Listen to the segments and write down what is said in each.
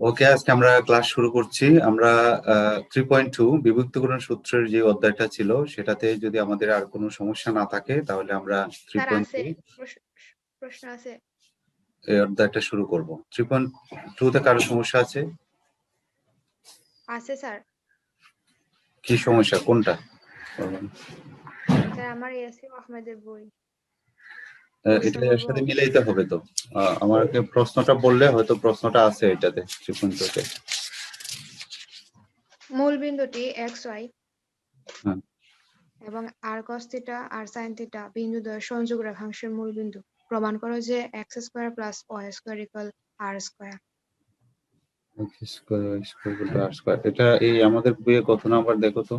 ওকে আজকে আমরা ক্লাস শুরু করছি। আমরা থ্রি পয়েন্ট টু বিভক্তকরণ সূত্রের যে অধ্যায়টা ছিল সেটাতে যদি আমাদের আর কোনো সমস্যা না থাকে তাহলে আমরা থ্রি পয়েন্ট প্রশ্ন আছে। এই অধ্যায়টা শুরু করব। থ্রি পয়েন্ট টু তে কারও সমস্যা আছে? আছে স্যার। কি সমস্যা? কোনটা? স্যার আমার ইয়াসিম আহমেদের বই। আহ, এটা সাথে মিলাইতে হবে তো। আমাকে প্রশ্নটা বললে হয়তো প্রশ্নটা আছে এটাতে পয়েন্ট মূল বিন্দুটি এক্স ওয়াই হ্যাঁ। এবং r cos theta r sine theta বিন্দুদ্বয় সংযোগ রেখাংশের মূল বিন্দু প্রমাণ করো যে x square plus y square equal square. x y r square. এটা এই আমাদের বইয়ে কত নাম্বার দেখো তো?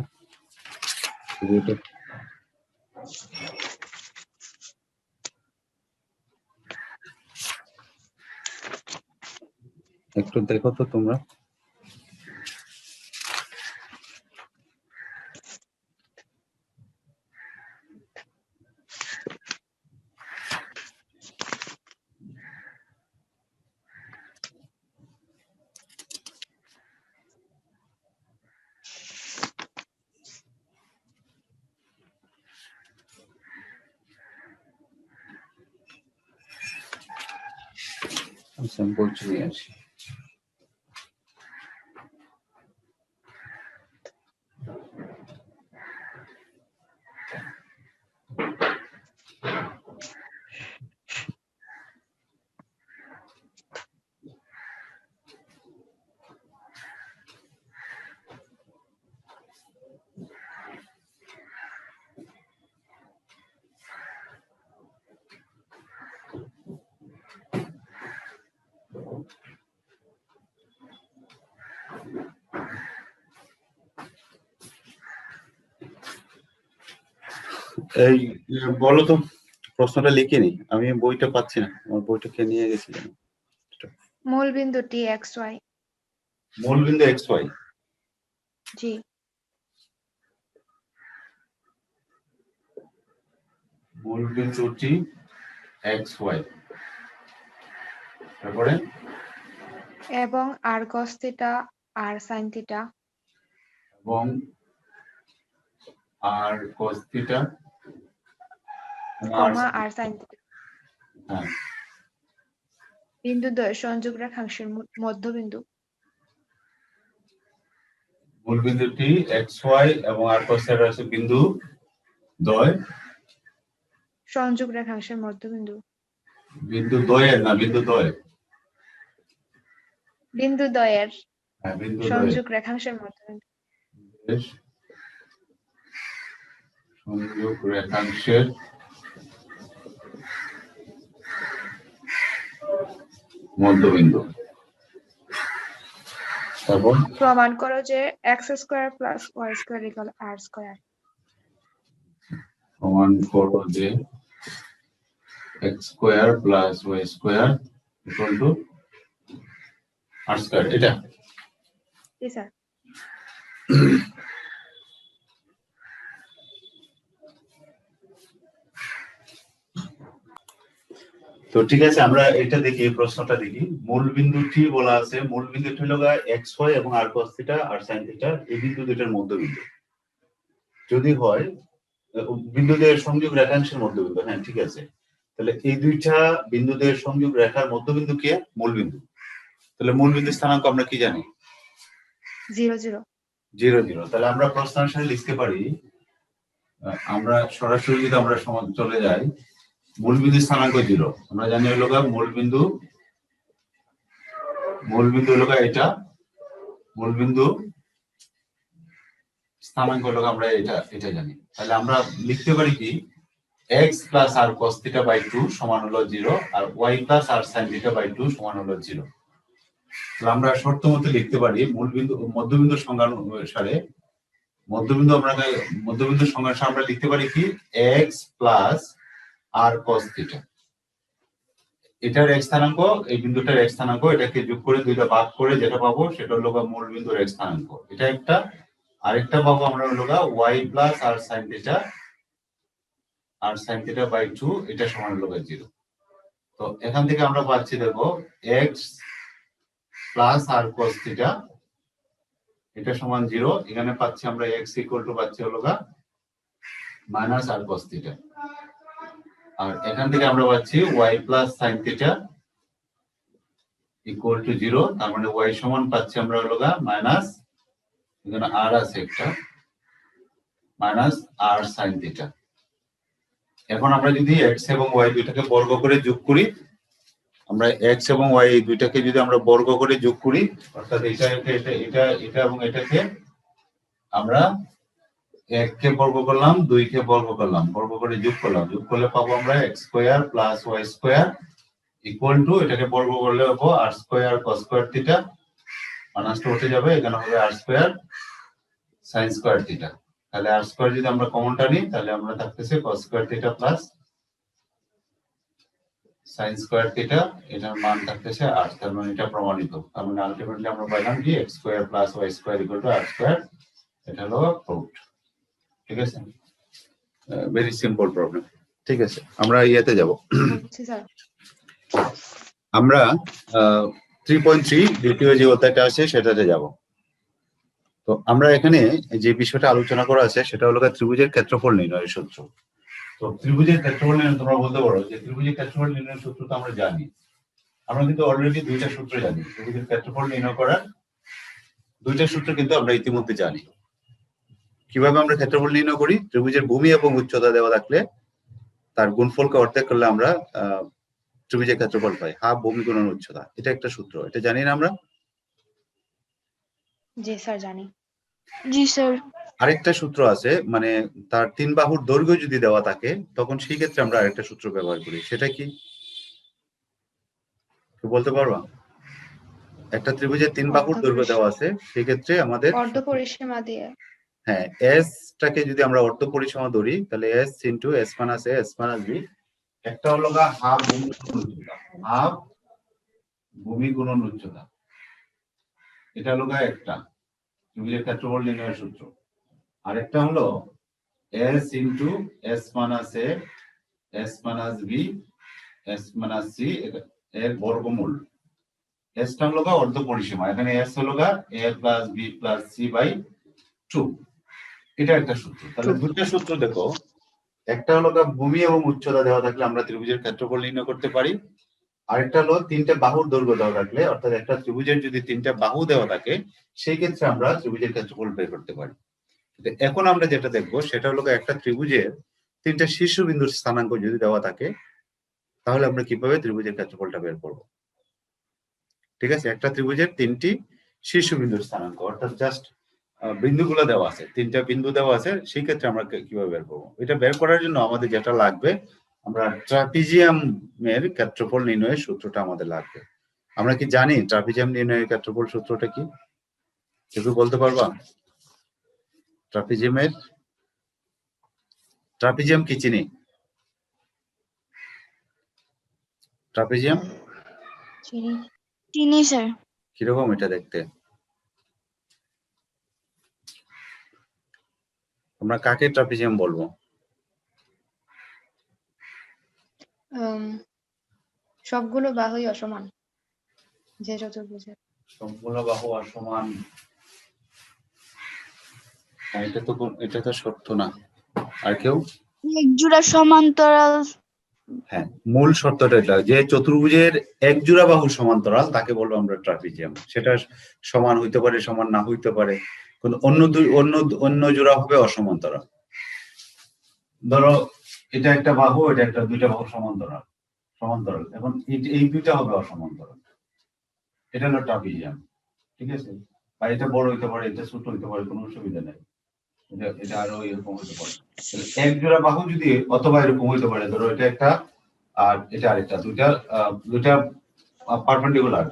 একটু দেখো তো তোমরা আচ্ছা আমি এই বলো তো প্রশ্নটা লিখে নি আমি বইটা পাচ্ছি না। আমার বইটা কে নিয়ে গেছি। মূল বিন্দুটি এক্স ওয়াই। মূল বিন্দু এক্স ওয়াই। জি। মূল বিন্দুটি এক্স ওয়াই। তারপরে? এবং r cos theta r sine theta. এবং r cos theta comma r sine হ্যাঁ। বিন্দুদ্বয় সংযোগ রেখাংশের মধ্যবিন্দু। মূল বিন্দুটি এক্স ওয়াই এবং আর থিটা আছে বিন্দু দ্বয়। সংযোগ রেখাংশের মধ্যবিন্দু। বিন্দু দ্বয়ের না বিন্দু দ্বয়। হ্যাঁ বিন্দু দ্বয়। সংযোগ রেখাংশের মধ্যবিন্দু। সংযোগ রেখাংশের মধ্যবিন্দু। তারপর? প্রমাণ করো যে x square plus y square equal r square প্রমাণ করো যে x square plus y square equal to r square এটা? জি স্যার তো ঠিক আছে আমরা এটা দেখি এই প্রশ্নটা দেখি। মূল বিন্দুটি বলা আছে মূল বিন্দুটি হলো এক্স ওয়াই এবং r cos theta r sin theta এই বিন্দু দুটার মধ্যবিন্দু। যদি হয় বিন্দুদের সংযোগ রেখাংশের মধ্যবিন্দু হ্যাঁ ঠিক আছে। তাহলে এই দুইটা বিন্দুদের সংযোগ রেখার মধ্যবিন্দু কে? মূল বিন্দু। তাহলে মূল বিন্দু স্থানাঙ্ক আমরা কি জানি? Zero zero. Zero zero. তাহলে আমরা প্রশ্ন অনুসারে লিখতে পারি। আমরা সরাসরি যদি আমরা সমান চলে যাই মূল বিন্দু স্থানাঙ্ক জিরো। আমরা জানি হলো গা মূল বিন্দু মূল বিন্দু হলো এটা মূল বিন্দু স্থানাঙ্ক হলো আমরা এটা এটা জানি। তাহলে আমরা লিখতে পারি কি x plus r cos theta by two সমান হলো zero R y plus r sine theta by two সমান হলো জিরো। তাহলে আমরা শর্ত মতো লিখতে পারি মূল বিন্দু মধ্যবিন্দু সংজ্ঞা অনুসারে মধ্যবিন্দু আমরা, মধ্যবিন্দু সংজ্ঞা আমরা লিখতে পারি কি x plus r cos theta এটার এক স্থানাঙ্ক, এই বিন্দুটার এক স্থানাঙ্ক, এটাকে যোগ করে দুইটা ভাগ করে যেটা পাবো, সেটা হলো মূল বিন্দুর এক স্থানাঙ্ক। এটা একটা, আরেকটা পাবো আমরা হলো y plus r sine theta r sine theta by two এটা সমান হলো জিরো তো এখান থেকে আমরা পাচ্ছি দেখো x plus r cos theta এটা সমান জিরো এখানে পাচ্ছি আমরা এক্স ইকুয়াল টু পাচ্ছি হলো মাইনাস আর কস থিটা আর এখান থেকে আমরা পাচ্ছি y plus sine theta equal to zero তার মানে ওয়াই সমান পাচ্ছি আমরা হলো গা মাইনাস এখানে আর আছে একটা মাইনাস আর সাইন থিটা এখন আমরা যদি এক্স এবং ওয়াই দুইটাকে বর্গ করে যোগ করি, আমরা এক্স এবং ওয়াই দুইটাকে যদি আমরা বর্গ করে যোগ করি, অর্থাৎ এটা এটা এটা এটা এবং এটাকে আমরা এককে বর্গ করলাম দুই কে বর্গ করলাম। বর্গ করে যোগ করলাম। যোগ করলে পাবো আমরা x square plus y square equal to এটাকে বর্গ করলে হব r square cos square theta মাইনাসটা উঠে যাবে, এখানে হবে r square sine square theta তাহলে আর স্কোয়ার যদি আমরা কমনটা নিই, তাহলে আমরা থাকতেছে cos square theta plus sine square theta এটার মান থাকতেছে আর তার মানে এটা প্রমাণিত। তার মানে আলটিমেটলি আমরা পাইলাম কি x square plus y square equal to r square. এটা হলো প্রুফড ঠিক আছে? ভেরি সিম্পল প্রবলেম ঠিক আছে। আমরা ইয়েতে যাব। স্যার। আমরা থ্রি পয়েন্ট থ্রি দ্বিতীয় যে অধ্যায়টা আছে সেটাতে যাব। তো আমরা এখানে যে বিষয়টা আলোচনা করা আছে সেটা হলো ত্রিভুজের ক্ষেত্রফল নির্ণয়ের সূত্র। তো ত্রিভুজের ক্ষেত্রফল নির্ণয় তোমরা বলতে পারো যে ত্রিভুজের ক্ষেত্রফল নির্ণয়ের সূত্র তো আমরা জানি। আমরা কিন্তু অলরেডি দুইটা সূত্র জানি। ত্রিভুজের ক্ষেত্রফল নির্ণয় করার দুইটা সূত্র কিন্তু আমরা ইতিমধ্যে জানি। কীভাবে আমরা ক্ষেত্রফল নির্ণয় করি? ত্রিভুজের ভূমি এবং উচ্চতা দেওয়া থাকলে তার গুণফলকে অর্ধেক করলে আমরা ত্রিভুজের ক্ষেত্রফল পাই। হাফ ভূমি গুণন উচ্চতা। এটা একটা সূত্র। এটা জানি না আমরা? জি স্যার জানি। জি স্যার। আরেকটা সূত্র আছে মানে তার তিন বাহুর দৈর্ঘ্য যদি দেওয়া থাকে তখন সেই ক্ষেত্রে আমরা আরেকটা সূত্র ব্যবহার করি। সেটা কি? বলতে পারবা? একটা ত্রিভুজের তিন বাহুর দৈর্ঘ্য দেওয়া আছে সেই ক্ষেত্রে আমাদের অর্ধ পরিসীমা দিয়ে। হ্যাঁ এস টাকে যদি আমরা অর্থ পরিসীমা ধরি, তাহলে S into S minus A S minus B একটা হলো গা হাফ ভূমি গুণন উচ্চতা হাফ ভূমি গুণন উচ্চতা এটা হলো একটা ত্রিভুজের ক্ষেত্রফল নির্ণয়ের সূত্র। আরেকটা হলো S into S minus A S minus B S minus C এর বর্গমূল। এসটা হলো অর্ধ পরিসীমা, এখানে এস হলো A plus B plus C by two এটা একটা সূত্র। তাহলে দুটো সূত্র দেখো। একটা হলো ভূমি এবং উচ্চতা দেওয়া থাকলে আমরা ত্রিভুজের ক্ষেত্রফল নির্ণয় করতে পারি। আরেকটা হলো তিনটে বাহুর দৈর্ঘ্য দেওয়া থাকলে অর্থাৎ একটা ত্রিভুজের যদি তিনটা বাহু দেওয়া থাকে সেই ক্ষেত্রে আমরা ত্রিভুজের ক্ষেত্রফল বের করতে পারি। এখন আমরা যেটা দেখব সেটা হলো একটা ত্রিভুজের তিনটা শীর্ষবিন্দুর স্থানাঙ্ক যদি দেওয়া থাকে তাহলে আমরা কীভাবে ত্রিভুজের ক্ষেত্রফলটা বের করব? ঠিক আছে? একটা ত্রিভুজের তিনটি শীর্ষবিন্দুর স্থানাঙ্ক অর্থাৎ জাস্ট বিন্দুগুলো দেওয়া আছে তিনটা বিন্দু দেওয়া আছে সেই ক্ষেত্রে আমরা কীভাবে বের করব? এটা বের করার জন্য আমাদের যেটা লাগবে আমরা ট্রাপিজিয়াম এর ক্ষেত্রফল নির্ণয়ের সূত্রটা আমাদের লাগবে। আমরা কি জানি ট্রাপিজিয়াম নির্ণয়ের ক্ষেত্রফল সূত্রটা কি? কেউ বলতে পারবা? ট্রাপিজিয়ামের ট্রাপিজিয়াম কি চিনি? ট্রাপিজিয়াম? চিনি। চিনি স্যার। কীরকম এটা দেখতে? আমরা কাকে ট্রাপিজিয়াম বলব? সবগুলো বাহুই অসমান যে চতুর্ভুজের। সম্পূর্ণ বাহু আর সমান হ্যাঁ, এটা তো এটা তো সত্য না। আর কেউ? এক জোড়া সমান্তরাল। হ্যাঁ মূল শর্তটা এটা। যে চতুর্ভুজের এক জোড়া বাহু সমান্তরাল তাকে বলব আমরা ট্রাপিজিয়াম সেটা সমান হইতে পারে সমান না হইতে পারে। কিন্তু অন্য অন্য অন্য জোড়া হবে অসমান্তরাল। ধরো, এটা একটা বাহু, এটা একটা দুইটা বাহু সমান্তরাল সমান্তরাল। এখন এই- দুইটা হবে অসমান্তরাল। এটা হলো ট্রাপিজিয়াম, ঠিক আছে? আর এটা বড় হইতে পারে, এটা ছোট হইতে পারে, কোনো অসুবিধা নেই। এটা আরও এরকম হইতে পারে। এক জোড়া বাহু যদি, অথবা এরকম হইতে পারে, ধরো এটা একটা, আর এটা আরেকটা, দুইটা দুইটা পারপেন্ডিকুলার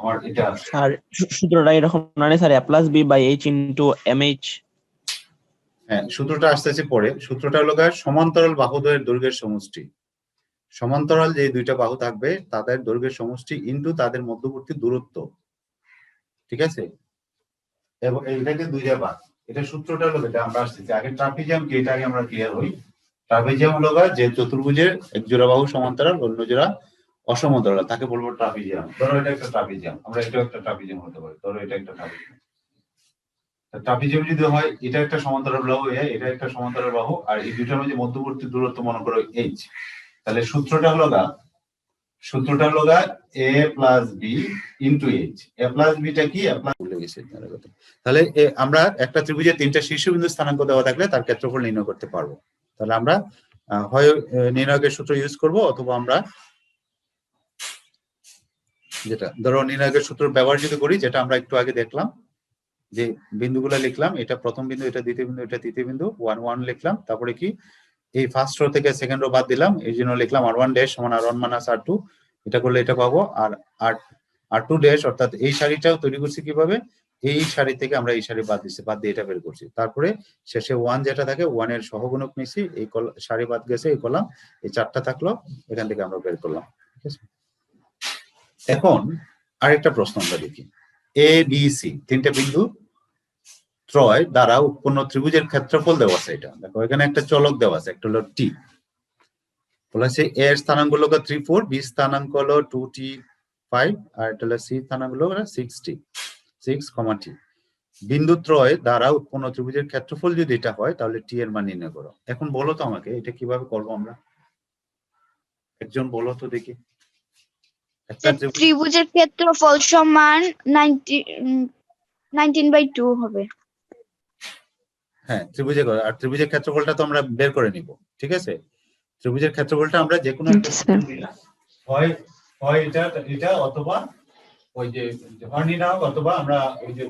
আমার এটা আর সূত্রটা এরকম না sir A plus B by H into H হ্যাঁ সূত্রটা আসতেছে পরে। সূত্রটা হলো গিয়ে সমান্তরাল বাহুদ্বয়ের দৈর্ঘ্যের সমষ্টি। সমান্তরাল যে দুইটা বাহু থাকবে তাদের দৈর্ঘ্যের সমষ্টি ইনটু তাদের মধ্যবর্তী দূরত্ব। ঠিক আছে? এবং এইটাকে দুইটা ভাগ এটা সূত্রটা হলো এটা আমরা আসতেছি। আগে ট্রাপিজিয়াম কি? এটা আগে আমরা ক্লিয়ার হই। ট্রাপিজিয়াম হলো গিয়ে যে চতুর্ভুজের এক জোড়া বাহু সমান্তরাল অন্য জোড়া অসমান্তরাল তাকে বলব ট্রাপিজিয়াম ধরো এটা একটা ট্রাপিজিয়াম আমরা এটাও একটা ট্রাপিজিয়াম হতে পারি। ধরো এটা একটা ট্রাপিজিয়াম যদি হয়, এটা একটা সমান্তরাল বাহু এটা একটা সমান্তরাল বাহু, আর এই মধ্যে মধ্যবর্তী দূরত্ব মনে করো এইচ তাহলে সূত্রটা হলো গা, সূত্রটা হলো গা A plus B into H A plus beta কি। তাহলে আমরা একটা ত্রিভুজের তিনটা শীর্ষবিন্দু স্থানাঙ্ক দেওয়া থাকলে তার ক্ষেত্রফল নির্ণয় করতে পারব। তাহলে আমরা হয় নির্ণায়কের সূত্র ইউজ করব, অথবা আমরা যেটা, ধরো নির্ণায়কের সূত্র ব্যবহার যদি করি, যেটা আমরা একটু আগে দেখলাম, যে বিন্দুগুলো লিখলাম, এটা প্রথম বিন্দু, এটা দ্বিতীয় বিন্দু, এটা তৃতীয় বিন্দু ওয়ান ওয়ান লিখলাম, তারপরে কি, এই ফার্স্ট রো থেকে সেকেন্ড রো বাদ দিলাম, এই জন্য লিখলাম আর ওয়ান ড্যাশ সমান r one minus r two এটা করলে এটা পাবো, আর আর আর টু ড্যাশ অর্থাৎ এই শাড়িটাও তৈরি করছি কীভাবে, এই শাড়ি থেকে আমরা এই শাড়ি বাদ দিচ্ছি বাদ দিয়ে এটা বের করছি, তারপরে শেষে ওয়ান যেটা থাকে ওয়ানের সহগুণক নিচ্ছি এই শাড়ি বাদ গেছে, এই কলাম, এই চারটা থাকল, এখান থেকে আমরা বের করলাম, ঠিক আছে? এখন আরেকটা প্রশ্ন আমরা দেখি। এ বি সি তিনটা বিন্দু ত্রয় দ্বারা উৎপন্ন ত্রিভুজের ক্ষেত্রফল দেওয়া আছে এটা। দেখো, এখানে একটা চলক দেওয়া আছে, একটা হলো টি বলা আছে এ এর স্থানাঙ্ক হলো থ্রি ফোর বি স্থানাঙ্ক হলো টু টি ফাইভ আর এটা হলো সি স্থানাঙ্ক হলো সিক্স টি সিক্স কমা টি বিন্দু ত্রয় দ্বারা উৎপন্ন ত্রিভুজের ক্ষেত্রফল যদি এটা হয়, তাহলে টি এর মান নির্ণয় করো। এখন বলো তো আমাকে, এটা কীভাবে করব আমরা? একজন বলো তো দেখি। ত্রিভুজের ক্ষেত্রফল সমান নাইনটিন বাই টু হবে। হ্যাঁ ত্রিভুজে আর ত্রিভুজের ক্ষেত্রফলটা তো আমরা বের করে নিব ঠিক আছে? ত্রিভুজের ক্ষেত্রফলটা আমরা যে কোনো। হয় হয় এটা এটা অথবা ওই যে হয় নির্ণায়ক অথবা আমরা ওই যে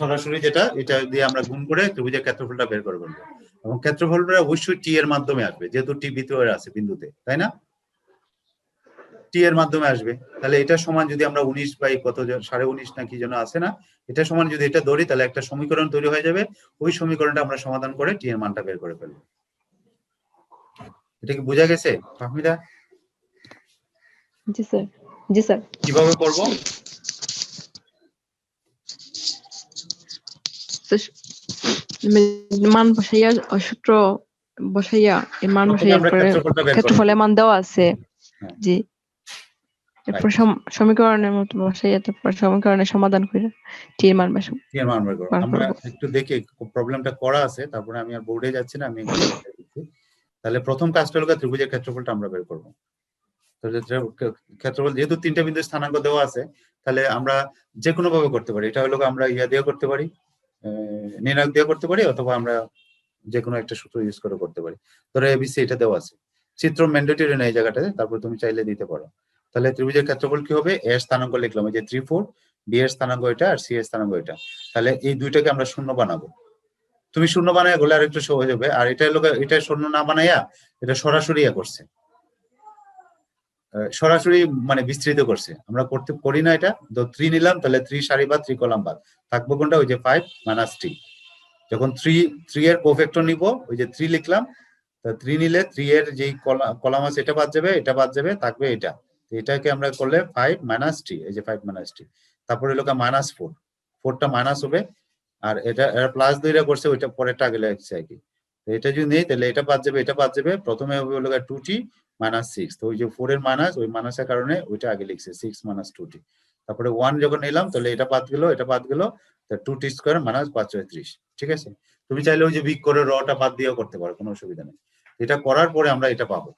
সরাসরি যেটা এটা দিয়ে আমরা গুণ করে ত্রিভুজের ক্ষেত্রফলটা বের করে ফেলব এবং ক্ষেত্রফলটা অবশ্যই টি এর মাধ্যমে আসবে যেহেতু টি ভিতরে আছে বিন্দুতে তাই না? টি এর মাধ্যমে আসবে। তাহলে এটা সমান যদি আমরা উনিশ বাই কত জন- সাড়ে উনিশ না কি যেন আছে না এটা সমান যদি এটা ধরি তাহলে একটা সমীকরণ তৈরি হয়ে যাবে। ওই সমীকরণটা আমরা সমাধান করে টি এর মানটা বের করে ফেলব। এটা কি বোঝা গেছে ফাহমিদা? জি স্যার জি স্যার। কীভাবে করব? মান বসাইয়া ও সূত্র বসাইয়া এই মান বসাইয়া ক্ষেত্রফলে মান দেওয়া আছে। হ্যাঁ। জি। এরপর সম- সমীকরণের মতো বসাইয়া তারপর সমীকরণের সমাধান করে টি এর মান বসাবো টি এর মান বের করব। আমরা একটু দেখি প্রবলেমটা করা আছে তারপরে আমি আর বোর্ডে যাচ্ছি না আমি। তাহলে প্রথম কাজটা হলো ত্রিভুজের ক্ষেত্রফলটা আমরা বের করব। ক্ষেত্রফল যেহেতু তিনটা বিন্দু স্থানাঙ্ক দেওয়া আছে তাহলে আমরা যে কোনো ভাবে করতে পারি। এটা হলো আমরা ইয়া দিয়ে করতে পারি নির্ণায়ক দিয়ে করতে পারি অথবা আমরা যে কোনো একটা সূত্র ইউজ করে করতে পারি। ধরো এবিসি এটা দেওয়া আছে। চিত্র ম্যান্ডেটরি না এই জায়গাটাতে তারপর তুমি চাইলে দিতে পারো। তাহলে ত্রিভুজের ক্ষেত্রফল কি হবে? এর স্থানাঙ্ক লিখলাম, এই যে থ্রি ফোর বি এর স্থানাঙ্ক এটা আর সি এর স্থানাঙ্ক এটা। তাহলে এই দুইটাকে আমরা শূন্য বানাবো। তুমি শূন্য বানায় গেলে আর একটু সহজ হবে আর এটা লোক এটা শূন্য না বানাইয়া এটা সরাসরি ইয়া করছে। সরাসরি মানে বিস্তৃত করছে। আমরা করতে করি না এটা। তো থ্রি নিলাম, তাহলে থ্রি সারি বাদ থ্রি কলাম বাদ। থাকব কোনটা? ওই যে ফাইভ মাইনাস থ্রি যখন থ্রি থ্রি এর কোফেক্টর নিব, ওই যে থ্রি লিখলাম থ্রি নিলে থ্রি এর যেই কলাম আছে, এটা বাদ যাবে, এটা বাদ যাবে, থাকবে এটা। এটাকে আমরা করলে ফাইভ মাইনাস টি এই যে ফাইভ মাইনাস টি তারপরে লোক মাইনাস ফোর ফোরটা মাইনাস হবে, আর এটা প্লাস দুইটা করছে, ওইটা পরেরটা আগে লাগছে আর কি। এটা যদি নেই, তাহলে এটা বাদ যাবে, এটা বাদ যাবে। প্রথমে হবে হলো টু টি মাইনাস সিক্স তো ওই যে ফোর এর মাইনাস ওই মাইনাসের কারণে ওইটা আগে লিখছে সিক্স মাইনাস টু টি তারপরে ওয়ান যখন নিলাম, তাহলে এটা বাদ গেল, এটা বাদ গেল টু টি স্কোয়ার মাইনাস পাঁচ ত্রিশ। ঠিক আছে? তুমি চাইলে ওই যে বিগ করে রটা বাদ দিয়েও করতে পারো, কোনো অসুবিধা নেই। এটা করার পরে আমরা এটা পাবো।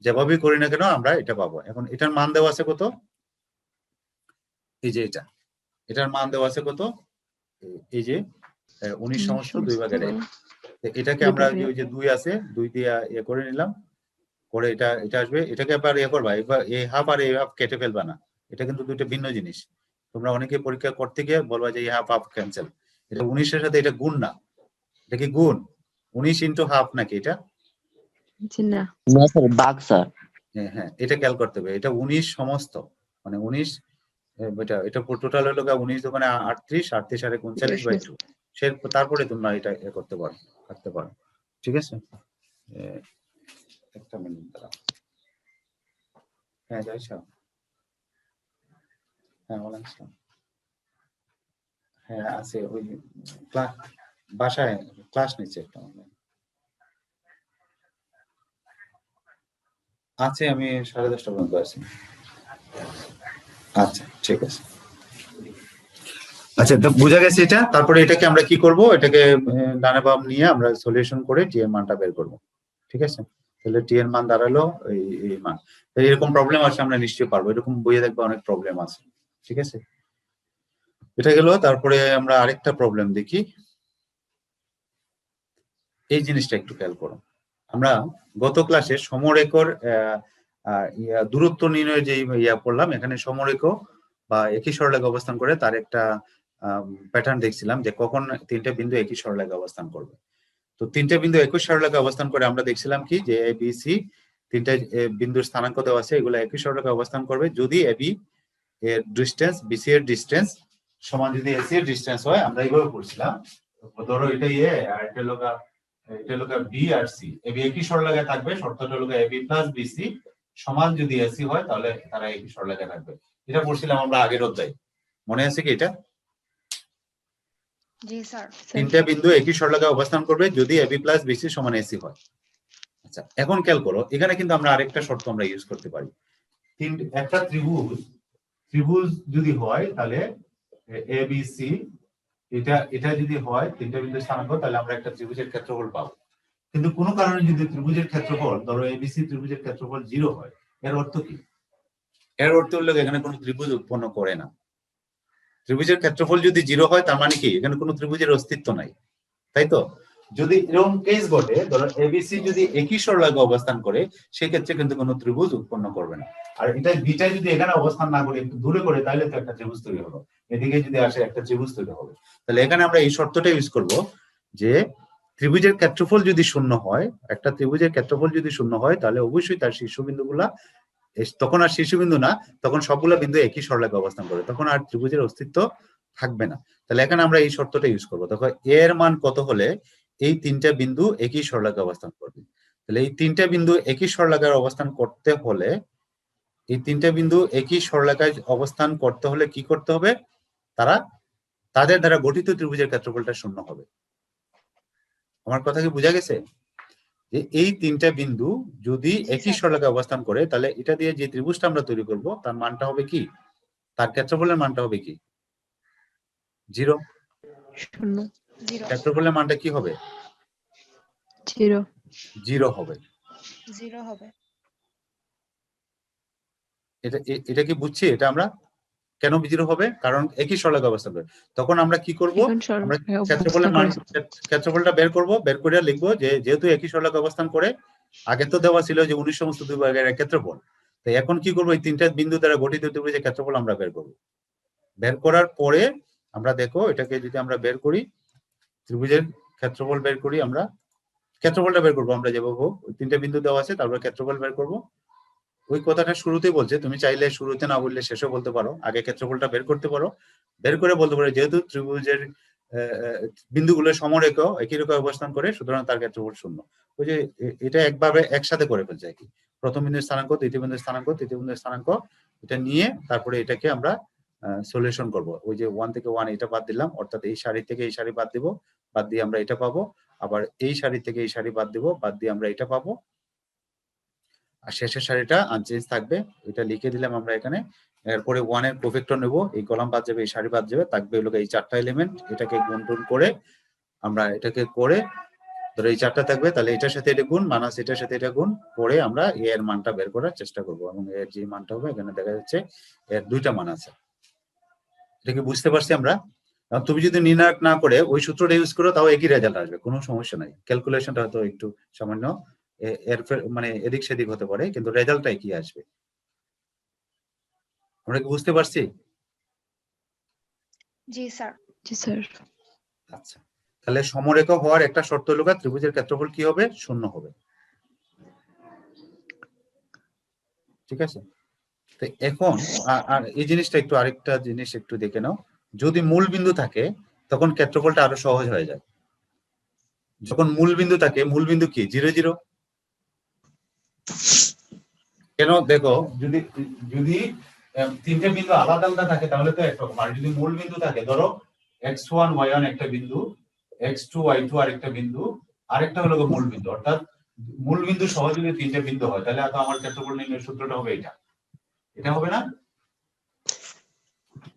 যেভাবেই করি না কেন আমরা এটা পাবো। এখন এটার মান দেওয়া আছে কত? এই যে এটা। এটার মান দেওয়া আছে কত? এই- যে উনিশ সমস্ত দুই ভাগের এক। এটাকে আমরা ওই যে দুই আছে দুই দিয়ে ইয়ে করে নিলাম। করে এটা এটা আসবে। এটাকে আবার ইয়ে করবা এবার এই হাফ আর এই হাফ কেটে ফেলবা না। এটা কিন্তু দুইটা ভিন্ন জিনিস। তোমরা অনেকে পরীক্ষা করতে গিয়ে বলবা যে এই হাফ হাফ ক্যান্সেল এটা উনিশের সাথে এটা গুণ না। এটা কি গুণ? উনিশ ইন্টু হাফ নাকি এটা? না। না স্যার বাঘ স্যার হ্যাঁ হ্যাঁ এটা খেয়াল করতে হবে। এটা উনিশ সমস্ত। মানে উনিশ এটা এটা টোটাল হলো উনিশ দোকানে আটত্রিশ আটত্রিশ আর উনচাল্লিশ বাই টু সে তারপরে তোমরা এটা এ করতে পারো রাখতে পারো। ঠিক আছে? একটা মিনিট দাঁড়াও। হ্যাঁ যাইছ হ্যাঁ আসসালাম। হ্যাঁ আছে ওই ক্লাস বাসায় ক্লাস নিচ্ছে একটা। online। আছে, আমি সাড়ে দশটা পর্যন্ত আছি। আচ্ছা ঠিক আছে। আচ্ছা বোঝা গেছে এটা। তারপরে এটাকে আমরা কি করব? এটাকে ডানে বাম নিয়ে আমরা সলিউশন করে টি এর মানটা বের করব। ঠিক আছে? তাহলে টি এর মান দাঁড়াল এই এই মান। এরকম প্রবলেম আছে, আমরা নিশ্চয়ই পারব। এরকম বইয়ে দেখব অনেক প্রবলেম আছে। ঠিক আছে? এটা গেল, তারপরে আমরা আরেকটা প্রবলেম দেখি। এই জিনিসটা একটু খেয়াল করো। আমরা গত ক্লাসে আহ, দূরত্ব নির্ণয়ের যে ইয়া পড়লাম এখানে সমরেখ বা একই সরলেখে অবস্থান করে তার একটা প্যাটার্ন দেখছিলাম যে কখন তিনটে বিন্দু একই সরলেখে অবস্থান করবে। তো তিনটে বিন্দু একই সরলেখে অবস্থান করে আমরা দেখছিলাম কি যে এ বি সি তিনটে বিন্দুর স্থানাঙ্ক দেওয়া আছে এগুলো একই সরলেখে অবস্থান করবে। যদি এ বি এর ডিস্টেন্স বিসি এর ডিস্টেন্স সমান যদি এসি এর ডিস্টেন্স হয় আমরা এইভাবে পড়ছিলাম। ধরো এটা এ আর এটা এটা হলো বি আর সি এ বি একই সরলেখায় থাকবে? শর্তটা হলো এ বি প্লাস বিসি সমান যদি এসি হয় তাহলে তারা একই থাকবে। এটা পড়ছিলাম আমরা আগের অধ্যায়। মনে আছে কি এটা? জি স্যার। তিনটা বিন্দু একই সরলরেখায় অবস্থান করবে যদি এবি প্লাস বিসি সমান এসি হয়। আচ্ছা এখন খেয়াল করো এখানে কিন্তু আমরা আরেকটা শর্ত আমরা ইউজ করতে পারি। তিন একটা ত্রিভুজ। ত্রিভুজ যদি হয় তাহলে এ বি সি এটা এটা যদি হয়, তিনটা বিন্দু স্থানাঙ্ক তাহলে আমরা একটা ত্রিভুজের ক্ষেত্রফল পাবো। কিন্তু কোনো কারণে যদি ত্রিভুজের ক্ষেত্রফল, ধরো এবিসি ত্রিভুজের ক্ষেত্রফল জিরো হয়, এর অর্থ কি? এর অর্থ হলো এখানে কোনো ত্রিভুজ উৎপন্ন করে না। ত্রিভুজের ক্ষেত্রফল যদি জিরো হয়, তার মানে কি? এখানে কোনো ত্রিভুজের অস্তিত্ব নাই। তাই তো? যদি এরকম কেস ঘটে ধরো এবিসি যদি একই সরলাগে অবস্থান করে, সেক্ষেত্রে কিন্তু কোনো ত্রিভুজ উৎপন্ন করবে না। আর এটা বিটা যদি এখানে অবস্থান না করে, একটু দূরে করে, তাহলে তো একটা ত্রিভুজ তৈরি হলো এদিকে যদি আসে, একটা ত্রিভুজ তৈরি হবে। তাহলে এখানে আমরা এই শর্তটা ইউজ করব যে, ত্রিভুজের ক্ষেত্রফল যদি শূন্য হয়, একটা ত্রিভুজের ক্ষেত্রফল যদি শূন্য হয়, তাহলে অবশ্যই তার শীর্ষবিন্দুগুলা তখন আর শীর্ষবিন্দু না, তখন সবগুলা বিন্দু একই সরলাকে অবস্থান করে, তখন আর ত্রিভুজের অস্তিত্ব থাকবে না। তাহলে এখানে আমরা এই শর্তটা ইউজ করব। তখন এর মান কত হলে এই তিনটা বিন্দু একই সরলাকে অবস্থান করবে। তাহলে এই তিনটা বিন্দু একই সরলাকার অবস্থান করতে হলে এই তিনটা বিন্দু একই সরলাকায় অবস্থান করতে হলে কি করতে হবে? তারা তাদের দ্বারা গঠিত ত্রিভুজের ক্ষেত্রফলটা শূন্য হবে। আমার কথা কি বোঝা গেছে? যে এই তিনটা বিন্দু যদি একই সরলাকায় অবস্থান করে, তাহলে এটা দিয়ে যে ত্রিভুজটা আমরা তৈরি করব, তার মানটা হবে কি? তার ক্ষেত্রফলের মানটা হবে কি? জিরো। শূন্য। জিরো। ক্ষেত্রফলের মানটা কি হবে? জিরো। জিরো হবে। জিরো হবে। এটা এটা কি বুঝছি? এটা আমরা কেন জিরো হবে? কারণ একই সরলাকায় অবস্থান করে তখন আমরা কি করব? আমরা ক্ষেত্রফলের মান ক্ষেত্রফলটা বের করব বের করে লিখব যে যেহেতু একই সরলাকে অবস্থান করে আগে তো দেওয়া ছিল যে উনিশ সমস্ত দুই ভাগের ক্ষেত্রফল। তো এখন কি করব? এই তিনটা বিন্দু দ্বারা গঠিত ত্রিভুজের ক্ষেত্রফল আমরা বের করব। বের করার পরে আমরা দেখো এটাকে যদি আমরা বের করি ত্রিভুজের ক্ষেত্রফল বের করি আমরা। ক্ষেত্রফলটা বের করব আমরা যেভাবে হোক। তিনটা বিন্দু দেওয়া আছে, তারপর ক্ষেত্রফল বের করব। ওই কথাটা শুরুতেই বলছে, তুমি চাইলে শুরুতে না বললে শেষে বলতে পারো। আগে ক্ষেত্রফলটা বের করতে পারো। বের করে বলতে পারো, যেহেতু ত্রিভুজের বিন্দুগুলো সমরেখ একই রেখা অবস্থান করে, সুতরাং তার ক্ষেত্রফল শূন্য। ওই যে এটা একভাবে একসাথে করে ফেলছে আর কি। প্রথম বিন্দুর স্থানাঙ্ক, দ্বিতীয় বিন্দুর স্থানাঙ্ক, তৃতীয় বিন্দুর স্থানাঙ্ক, এটা নিয়ে তারপরে এটাকে আমরা সলিউশন করব। ওই যে ওয়ান থেকে ওয়ান এটা বাদ দিলাম, অর্থাৎ এই সারি থেকে এই সারি বাদ দিব। বাদ দিয়ে আমরা এটা পাবো। আবার এই সারি থেকে এই সারি বাদ দিব, বাদ দিয়ে আমরা এটা পাবো। আর শেষের সারিটা আনচেঞ্জ থাকবে এটা লিখে দিলাম আমরা এখানে। এরপরে ওয়ানের প্রফেক্টর নেব, এই কলাম বাদ যাবে, এই সারি বাদ যাবে, থাকবে হলো এই চারটা এলিমেন্ট এটাকে গুণ টুন করে আমরা এটাকে করে, ধরো এই চারটা থাকবে, তাহলে এটার সাথে এটা গুণ মানাস এটার সাথে এটা গুণ করে আমরা এ এর মানটা বের করার চেষ্টা করব। এবং এর যে মানটা হবে, এখানে দেখা যাচ্ছে এর দুইটা মান আছে। এটা কি বুঝতে পারছি আমরা? এখন তুমি যদি নির্ণায়ক না করে ওই সূত্রটা ইউজ করো তাও একই রেজাল্ট আসবে কোনো সমস্যা নাই। ক্যালকুলেশনটা হয়তো একটু সামান্য এর মানে এদিক সেদিক হতে পারে কিন্তু রেজাল্টটা একই আসবে? আমরা কি বুঝতে পারছি? জি স্যার জি স্যার আচ্ছা তাহলে সমরেখা হওয়ার একটা শর্ত হলো ত্রিভুজের ক্ষেত্রফল কি হবে? শূন্য হবে। ঠিক আছে? তো এখন আর এই জিনিসটা একটু আরেকটা জিনিস একটু দেখে নাও। যদি মূল বিন্দু থাকে, তখন ক্ষেত্রফলটা আরও সহজ হয়ে যায়। যখন মূল বিন্দু থাকে মূল বিন্দু কি? Zero zero? কেন? দেখো, যদি যদি তিনটে বিন্দু আলাদা আলাদা থাকে, তাহলে তো একরকম আর যদি মূল বিন্দু থাকে, ধরো, এক্স ওয়ান, ওয়াই ওয়ান একটা বিন্দু, এক্স টু, ওয়াই টু আরেকটা বিন্দু, আরেকটা হলো মূল বিন্দু অর্থাৎ মূল বিন্দু সহ যদি তিনটে বিন্দু হয়। তাহলে আমার ক্ষেত্রফল নির্ণয়ের সূত্রটা হবে এটা এটা হবে না?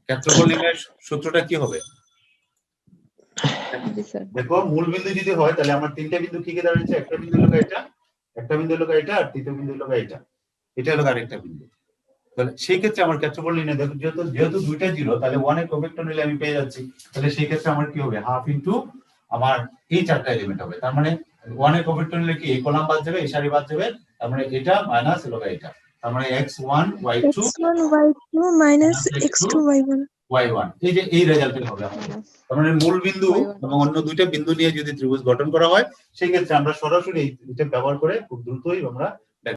ক্ষেত্রফল নির্ণয়ের সূত্রটা কি হবে? দেখো মূল বিন্দু যদি হয় তাহলে আমার তিনটা বিন্দু কি কি দাঁড়াচ্ছে একটা বিন্দু হলো এটা একটা বিন্দু হলো এটা আর তৃতীয় বিন্দু হলো এটা। এটা হলো আরেকটা বিন্দু। তাহলে সেই ক্ষেত্রে আমার ক্ষেত্রফল নির্ণয় দেখো যেহেতু যেহেতু দুইটা জিরো তাহলে ওয়ানে কোভেক্টর নিলে আমি পেয়ে যাচ্ছি। তাহলে সেই ক্ষেত্রে আমার কি হবে? হাফ ইনটু আমার এই চারটা এলিমেন্ট হবে। তার মানে ওয়ানে কোভেক্টর নিলে কি এই কলাম বাদ যাবে এই সারি বাদ যাবে তার মানে এটা মাইনাস হলো এটা। তার মানে x one y two x1 y2 minus x2 y1 y one এই যে এই রেজাল্টই হবে আমাদের। তার মানে মূল বিন্দু এবং অন্য দুইটা বিন্দু নিয়ে যদি ত্রিভুজ গঠন করা হয় সেই ক্ষেত্রে আমরা সরাসরি এটা ব্যবহার করে খুব দ্রুতই আমরা